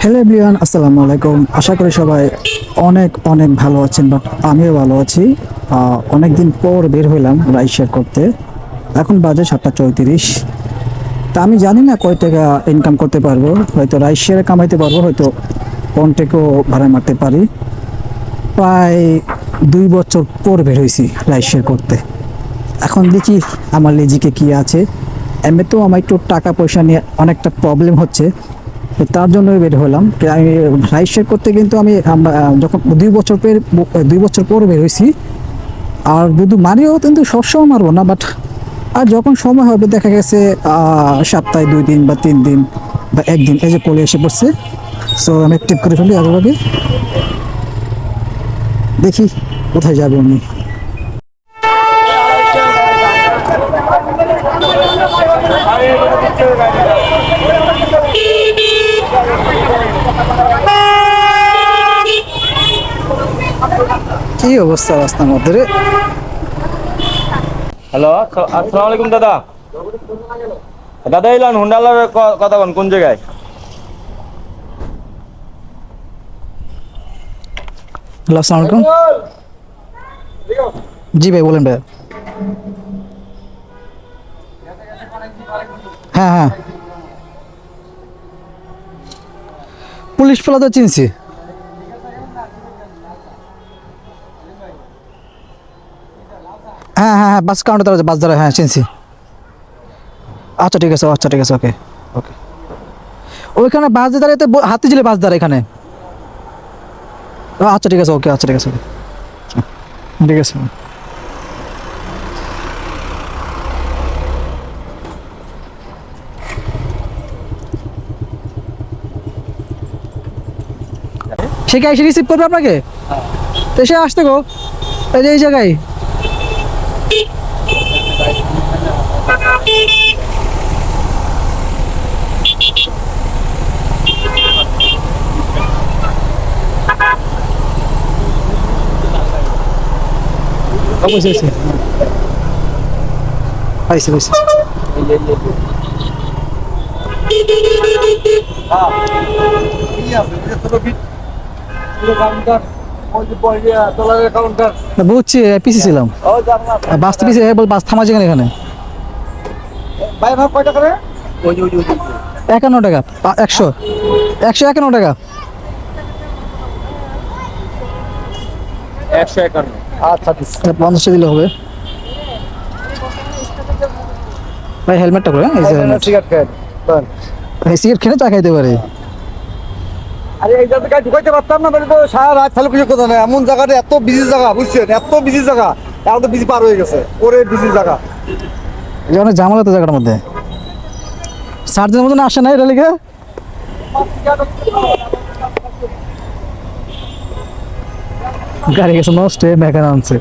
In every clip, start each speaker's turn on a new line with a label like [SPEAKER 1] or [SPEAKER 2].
[SPEAKER 1] Hello everyone আসসালামু আলাইকুম। আশা করি সবাই অনেক অনেক ভালো আছেন, বাট আমিও ভালো আছি। অনেক দিন পর বের হইলাম রাইড শেয়ার করতে। এখন বাজে সাতটা চৌত্রিশ। তা আমি জানি না কয় টাকা ইনকাম করতে পারব। হয়তো রাইড শেয়ারে কামাইতে পারব, হয়তো কন্টেকও ভাড়া মারতে পারি। প্রায় দুই বছর পর বের হয়েছি রাইড শেয়ার করতে। এখন দেখি আমার লিজিকে কি আছে। এমনি তো আমার একটু টাকা পয়সা নিয়ে অনেকটা প্রবলেম হচ্ছে। তার জন্য বের হলাম। আমি রাইড শেয়ার করতে কিন্তু আমি যখন দুই বছর পর, দুই বছর পর বের হয়েছি, আর শুধু মারিও কিন্তু সবসময় মারবো না বাট আর যখন সময় হবে, দেখা গেছে সপ্তাহে দুই দিন বা তিন দিন বা একদিন এই যে কলে এসে পড়ছে। সো আমি টিপ করে ফেলি, আগে দেখি কোথায় যাবে উনি কি অবস্থা রাস্তার মধ্যে রে?
[SPEAKER 2] হ্যালো আস- আসসালামু আলাইকুম দাদা। দাদা এলাম হুন্ডালার কথা বল কোন জায়গায়?
[SPEAKER 1] হ্যালো আসসালামু আলাইকুম। জি ভাই বলেন ভাই। হ্যাঁ হ্যাঁ। পুলিশ ফেলা চিনছি। হ্যাঁ হ্যাঁ হ্যাঁ বাস কাউন্টার আছে, বাস দ্বারা হ্যাঁ চিনছি। আচ্ছা ঠিক আছে আচ্ছা ঠিক আছে, ওকে ওকে। ওইখানে বাস দাঁড়িয়ে, তো হাতি ঝিলে বাস দাঁড়ায় এখানে। আচ্ছা ঠিক আছে, ওকে আচ্ছা ঠিক আছে, ওকে। ঠিক আছে। সে কি এসে রিসিভ করবে আপনাকে? তো সে আসতে গো। এই যে এই জায়গায়। আছে পাইছে পাইছে না, বুঝছি পিসি ছিলাম। বাস তো বল বাস থামা যেখানে এখানে? একান্ন টাকা পা- একশো। একশো একান্ন টাকা।
[SPEAKER 2] একশো একান্ন।
[SPEAKER 1] আচ্ছা দিলে হবে। ভাই হেলমেটটা করে হ্যাঁ? এই যে সিগারেট খেলে চা খাইতে পারে।
[SPEAKER 3] আরে এই জায়গায় ঢুকাইতে পারতাম না মানে তো সারা রাত চালু কিছু কথা নাই এমন জায়গাটা, এত বিজি জায়গা, বুঝছেন? এত বিজি জায়গা এখন তো বিজি পার হয়ে গেছে। ওরে বিজি জায়গা।
[SPEAKER 1] এই অনেক জামালা তো জায়গাটার মধ্যে। সার্জের মতন আসে না এটা লিখে? গাড়ি গেছে নষ্ট মেকান আনছে।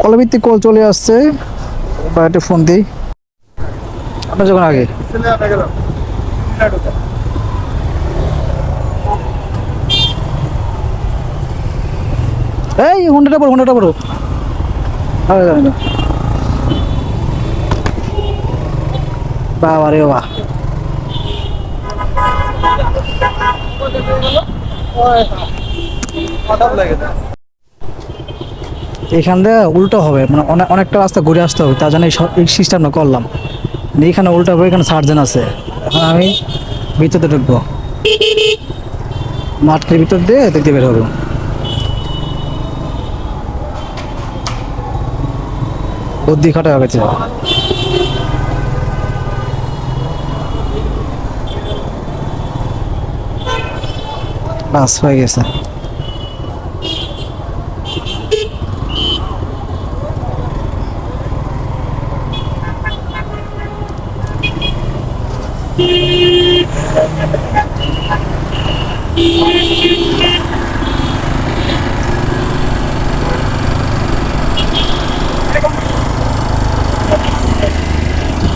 [SPEAKER 1] কলভিত্তিক কল চলে আসছে। বা ফোন দিই। আপনার যখন আগে? এই হুন্ডাটা পড়ো হুন্ডাটা পড়ো আরে, আরে, আরে। বাবা রে বাবা। এখান দিয়ে উল্টো হবে মানে অনেক অনেকটা রাস্তা ঘুরে আসতে হবে, তার জন্য এই সিস্টেমটা করলাম। এখানে উল্টো হবে, এখানে সার্জেন আছে। এখন আমি ভিতরে ঢুকবো। মাঠের ভিতর দিয়ে দেখতে বের হব। বুদ্ধি খাটা হয়ে বাস হয়ে গেছে।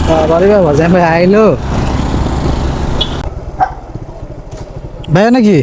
[SPEAKER 1] বাবারে বাবা জ্যাম ভাই আইলো। ভাইয়া নাকি?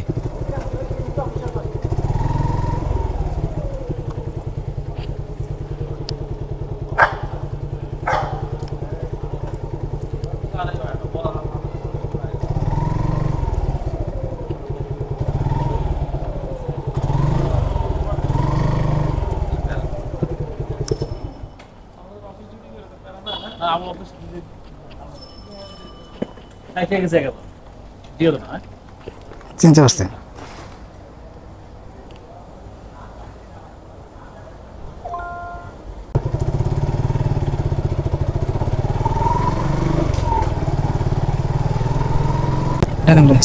[SPEAKER 1] চিনতে পারছি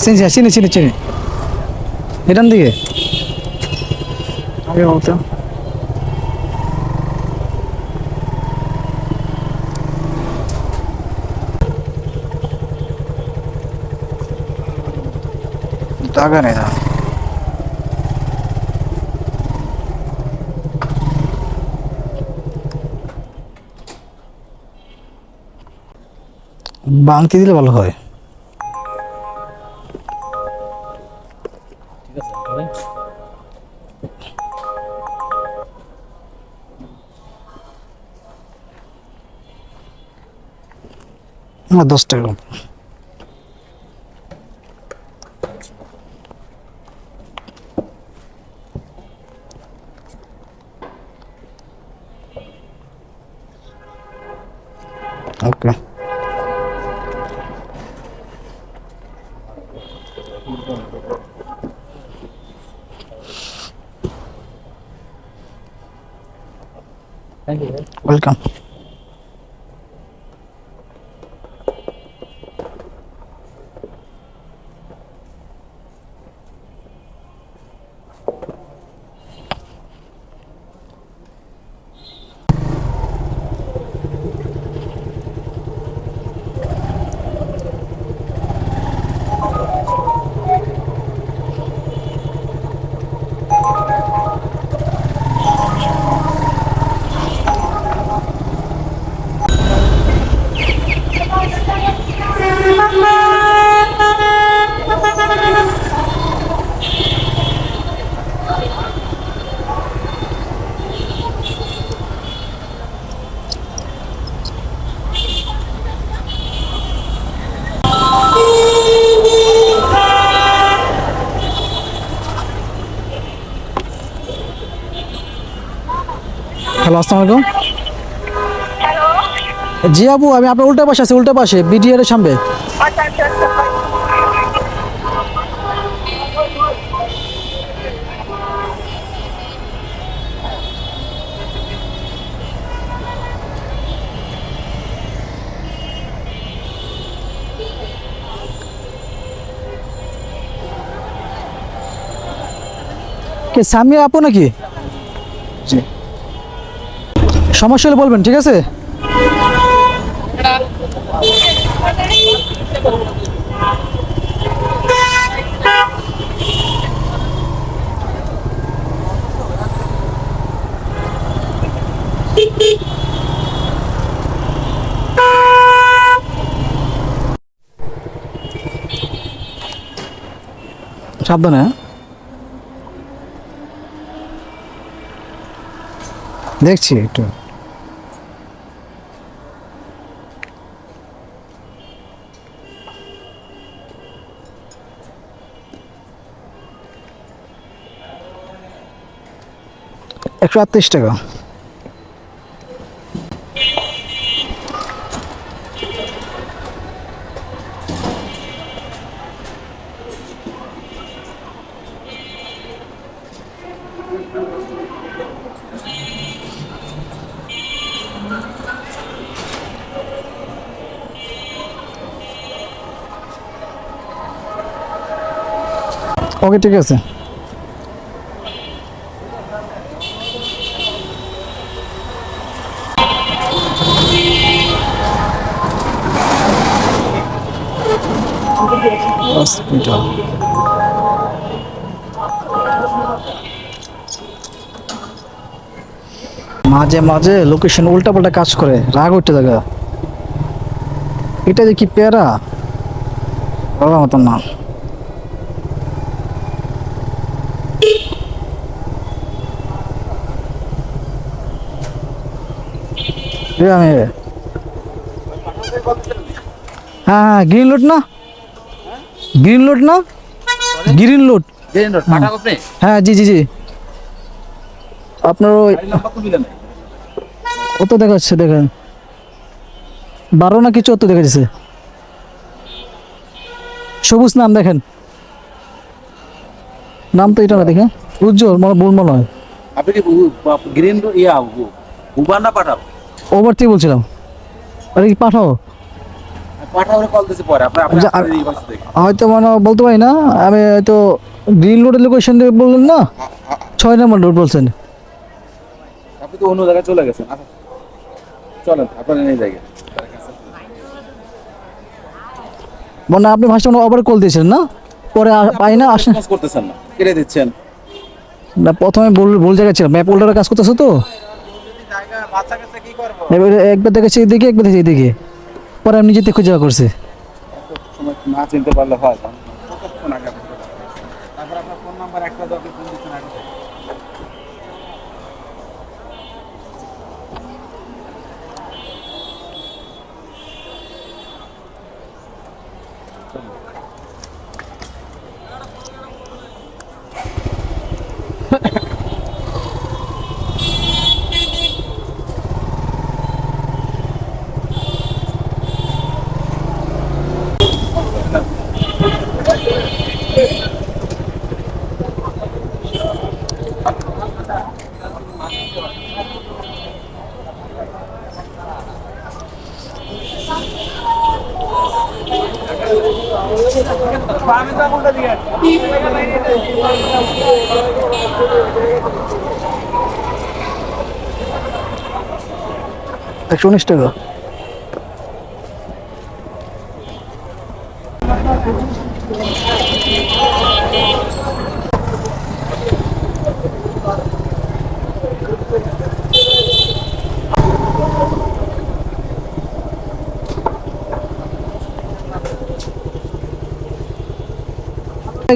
[SPEAKER 1] চিনি চিনি চিনি চিনি। এটান দিকে বলতো টাকা নেই না। বাংতি দিলে ভালো হয়? না দশ টাকা। Thank you. Welcome. হ্যালো, আসসালামু আলাইকুম। জি আবু, আমি আপনার উল্টা পাশে আছি, উল্টা পাশে বিডিআর এর সামনে। কে, সামিয়া আপু নাকি? জি। সমস্যা হলে বলবেন ঠিক আছে? সাবধানে হ্যাঁ? দেখছি একটু। একশো আটত্রিশ টাকা। ওকে ঠিক আছে। মাঝে মাঝে লোকেশন উল্টা পাল্টা কাজ করে রাগ উঠতে থাকে। এটা যে কি পেয়ারা? বাবা মতন না। আমি হ্যাঁ হ্যাঁ গ্রিন লোড না? গ্রিন লোড না? গ্রিন লোড হ্যাঁ জি জি জি। আপনার ওই কত দেখা যাচ্ছে দেখেন। বারো না কি চোদ্দ দেখা যাচ্ছে সবুজ নাম দেখেন। নাম তো এটা না দেখে উজ্জ্বল মনে ভুল মনে হয়।
[SPEAKER 4] আপনি কি গ্রিন ইয়া উবান না পাঠাও?
[SPEAKER 1] ওভার থেকে বলছিলাম। আরে কি পাঠাও?
[SPEAKER 4] দেখে
[SPEAKER 1] হয়তো মানে বলতে পারি না আমি হয়তো গ্রিন রোডের লোকেশন বললেন না? ছয় নম্বর রোড বলছেন।
[SPEAKER 4] আপনি তো অন্য জায়গায় চলে গেছেন আচ্ছা। চলেন আপনার এই জায়গায়
[SPEAKER 1] মানে আপনি ভাষা আবার কল দিয়েছিলেন না? পরে পাই না আসেন।
[SPEAKER 4] কাজ করতেছেন না কেটে দিচ্ছেন।
[SPEAKER 1] না প্রথমে ভুল ভুল জায়গায় ছিলাম। ম্যাপ হোল্ডারের কাজ করতেছো তো?
[SPEAKER 4] বাচ্চা কাছে কি করব
[SPEAKER 1] এবারে একবার দেখেছি এদিকে একবার দেখেছি এদিকে। পরে আমি নিজেতে খুঁজে করছি।
[SPEAKER 4] সময় না চিনতে পারলে হয়? তারপর আপনার ফোন নাম্বার একটা Ha.
[SPEAKER 1] একশো উনিশ টাকা।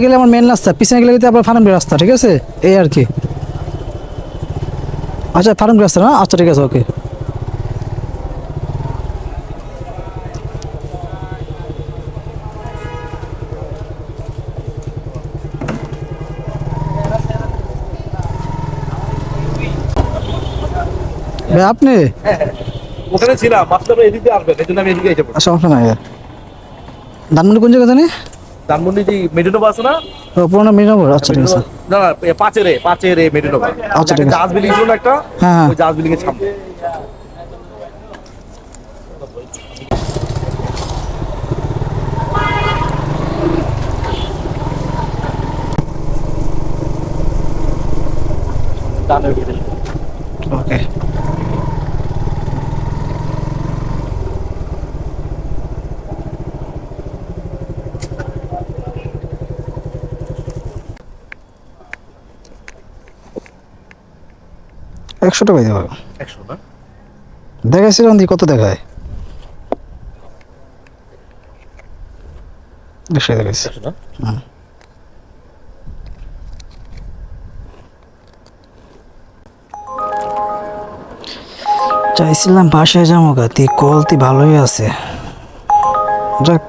[SPEAKER 1] গেলে আমার মেন রাস্তা। পিছনে গেলে কিন্তু আবার ফার্মের রাস্তা, ঠিক আছে? এই আর কি। আচ্ছা ফার্ম রাস্তা না? আচ্ছা ঠিক আছে ওকে ভাই আপনি?
[SPEAKER 5] ওখানে ছিলাম মাস্টার এদিকে আসবেন এই জন্য আমি এদিকে এসে পড়ছি।
[SPEAKER 1] সমস্যা নাই। ধানমন্ডি কোন জায়গা জানি?
[SPEAKER 5] ধানমন্ডি যে মেডিনোভা আছে না?
[SPEAKER 1] পুরোনো মিনাবর আচ্ছা ঠিক আছে।
[SPEAKER 5] না না এ পাঁচের এ, পাঁচের এ মেডিনোভা
[SPEAKER 1] আচ্ছা, ঠিক আছে।
[SPEAKER 5] জাহাজ বিল্ডিং ছিল একটা
[SPEAKER 1] হ্যাঁ, হ্যাঁ।
[SPEAKER 5] ওই জাহাজ বিল্ডিং এর সামনে
[SPEAKER 1] ওকে একশো দেবো দেখাইছিলাম দি কত দেখায়? একশো দেখাইছি।
[SPEAKER 5] একশো
[SPEAKER 1] চাইছিলাম বাসায় যাব গা তুই কল তুই ভালোই আছে। যাক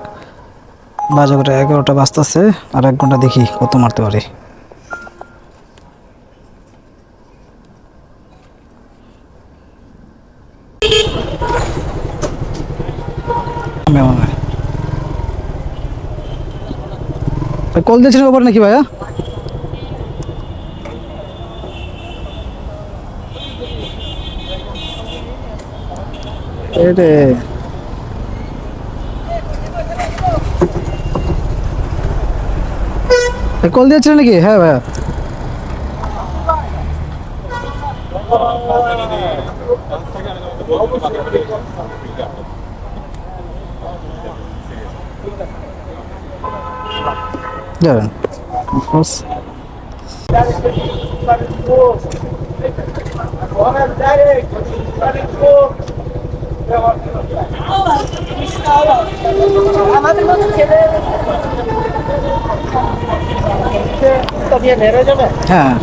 [SPEAKER 1] বাজে করে এগারোটা বাজতেছে আর এক ঘণ্টা দেখি কত মারতে পারি। কল দিয়েছিলেন ব্যাপার নাকি ভাইয়া? এরে কল দিয়েছিলেন নাকি? হ্যাঁ ভাইয়া। অফকোর্স
[SPEAKER 6] আমাদের মতো ছেলে
[SPEAKER 1] হ্যাঁ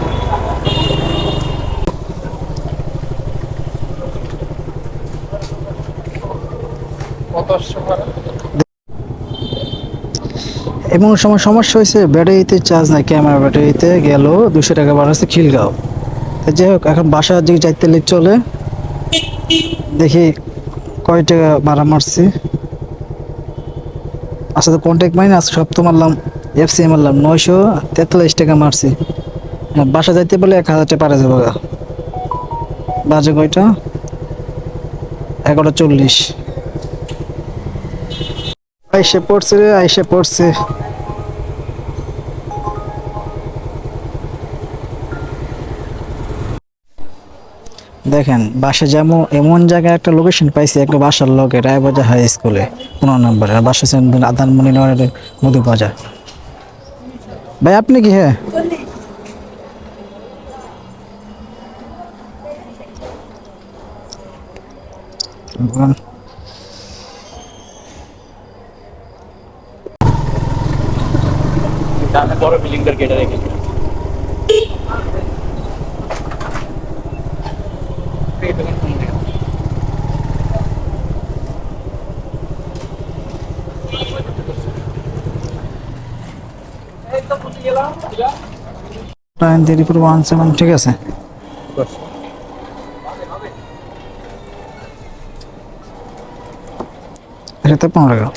[SPEAKER 1] এমন সময় সমস্যা হয়েছে ব্যাটারিতে চার্জ নাই ক্যামেরা ব্যাটারিতে গেল দুশো টাকা বাড়াচ্ছে খিলগাঁও। যাই হোক এখন বাসার দিকে যাইতে লে চলে। দেখি কয় টাকা ভাড়া মারছি। আচ্ছা তো কন্ট্যাক্ট মাইনাস সব তো মারলাম এফসি মারলাম নয়শো তেতাল্লিশ টাকা মারছি। হ্যাঁ, বাসা যাইতে বলে এক হাজার টাকা পারে যাব। বাজে কয়টা? এগারোটা চল্লিশ। আইসে পড়ছে রে আইসে পড়ছে। দেখেন বাসা যেমন এমন জায়গায় একটা লোকেশন পাইছি, একটা বাসার লগে রায়বাজার হাই স্কুলে পনেরো নম্বরে বাসা ছিলেন আদানমণি নগরের মধু বাজার ভাই, আপনি কি হ্যাঁ।
[SPEAKER 5] বড় বিল্ডিংটার
[SPEAKER 1] nine three four one seven, ঠিক আছে? পনেরো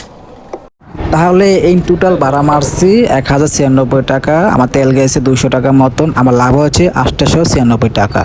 [SPEAKER 1] তাহলে এই টোটাল ভাড়া মারছি এক হাজার ছিয়ানব্বই টাকা, আমার তেল গেছে দুইশো টাকা মতন, আমার লাভ হচ্ছে আটশোশো ছিয়ানব্বই টাকা।